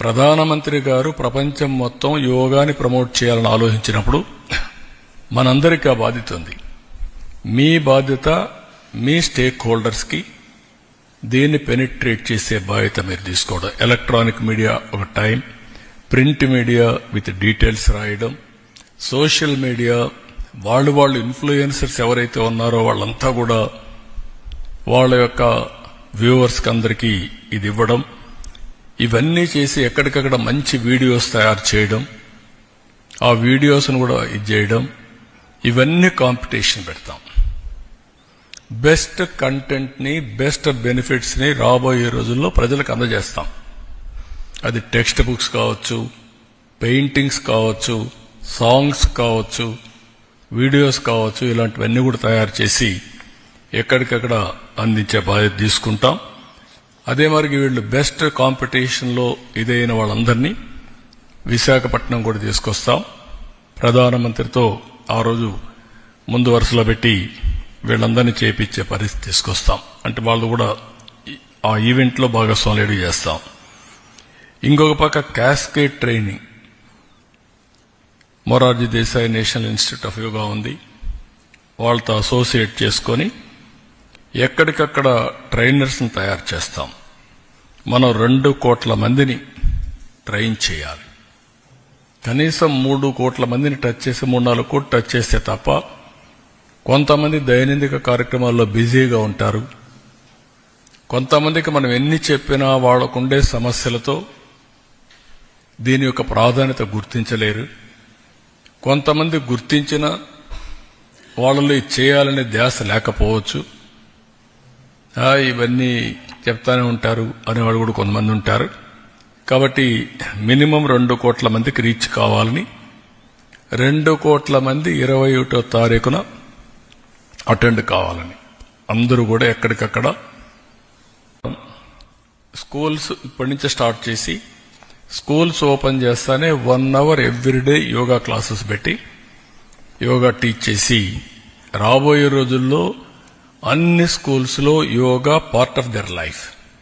ప్రధానమంత్రి గారు ప్రపంచం మొత్తం యోగాని ప్రమోట్ చేయాలని ఆలోచించినప్పుడు మనందరికీ ఆ బాధ్యత ఉంది. మీ బాధ్యత మీ స్టేక్ హోల్డర్స్కి దీన్ని పెనిట్రేట్ చేసే బాధ్యత మీరు తీసుకోవడం. ఎలక్ట్రానిక్ మీడియా ఒక time print media with details రాయడం సోషల్ మీడియా వాళ్ళు వాళ్ళు ఇన్ఫ్లుయెన్సర్స్ ఎవరైతే ఉన్నారో వాళ్ళంతా కూడా వాళ్ళ యొక్క వ్యూవర్స్కి అందరికీ ఇది ఇవ్వడం ఇవన్నీ చేసి ఎక్కడికక్కడ మంచి వీడియోస్ తయారు చేయడం ఆ వీడియోస్ను కూడా ఇది చేయడం ఇవన్నీ కాంపిటీషన్ పెడతాం. బెస్ట్ కంటెంట్ని బెస్ట్ బెనిఫిట్స్ని రాబోయే రోజుల్లో ప్రజలకు అందజేస్తాం. అది టెక్స్ట్ బుక్స్ కావచ్చు పెయింటింగ్స్ కావచ్చు సాంగ్స్ కావచ్చు వీడియోస్ కావచ్చు ఇలాంటివన్నీ కూడా తయారు చేసి ఎక్కడికక్కడ అందించే బాధ్యత తీసుకుంటాం. అదే మరి వీళ్ళు బెస్ట్ కాంపిటీషన్లో ఇదైన వాళ్ళందరినీ విశాఖపట్నం కూడా తీసుకొస్తాం. ప్రధానమంత్రితో ఆ రోజు ముందు వరుసలో పెట్టి వీళ్ళందరినీ చేపించే పరిస్థితి తీసుకొస్తాం. అంటే వాళ్ళు కూడా ఆ ఈవెంట్లో భాగస్వాములు చేస్తాం. ఇంకొక పక్క cascade training. Morarji Desai national institute of yoga ఉంది. వాళ్ళతో అసోసియేట్ చేసుకొని ఎక్కడికక్కడ ట్రైనర్స్ని తయారు చేస్తాం. మనం రెండు కోట్ల మందిని ట్రైన్ చేయాలి. కనీసం మూడు కోట్ల మందిని టచ్ చేసి మూడు నాలుగు కోట్లు టచ్ చేస్తే తప్ప కొంతమంది దైనందిక కార్యక్రమాల్లో బిజీగా ఉంటారు. కొంతమందికి మనం ఎన్ని చెప్పినా వాళ్ళకుండే సమస్యలతో దీని యొక్క ప్రాధాన్యత గుర్తించలేరు. కొంతమంది గుర్తించిన వాళ్ళలో చేయాలనే ధ్యాస లేకపోవచ్చు. ఇవన్నీ చెప్తానే ఉంటారు అనేవాడు కూడా కొంతమంది ఉంటారు. కాబట్టి మినిమం రెండు కోట్ల మందికి రీచ్ కావాలని రెండు కోట్ల మంది ఇరవై ఒకటో తారీఖున అటెండ్ కావాలని. అందరూ కూడా ఎక్కడికక్కడ స్కూల్స్ ఇప్పటి నుంచి స్టార్ట్ చేసి స్కూల్స్ ఓపెన్ చేస్తానే one hour everyday yoga classes పెట్టి యోగా టీచ్ చేసి రాబోయే రోజుల్లో అన్ని స్కూల్స్లో yoga part of their life.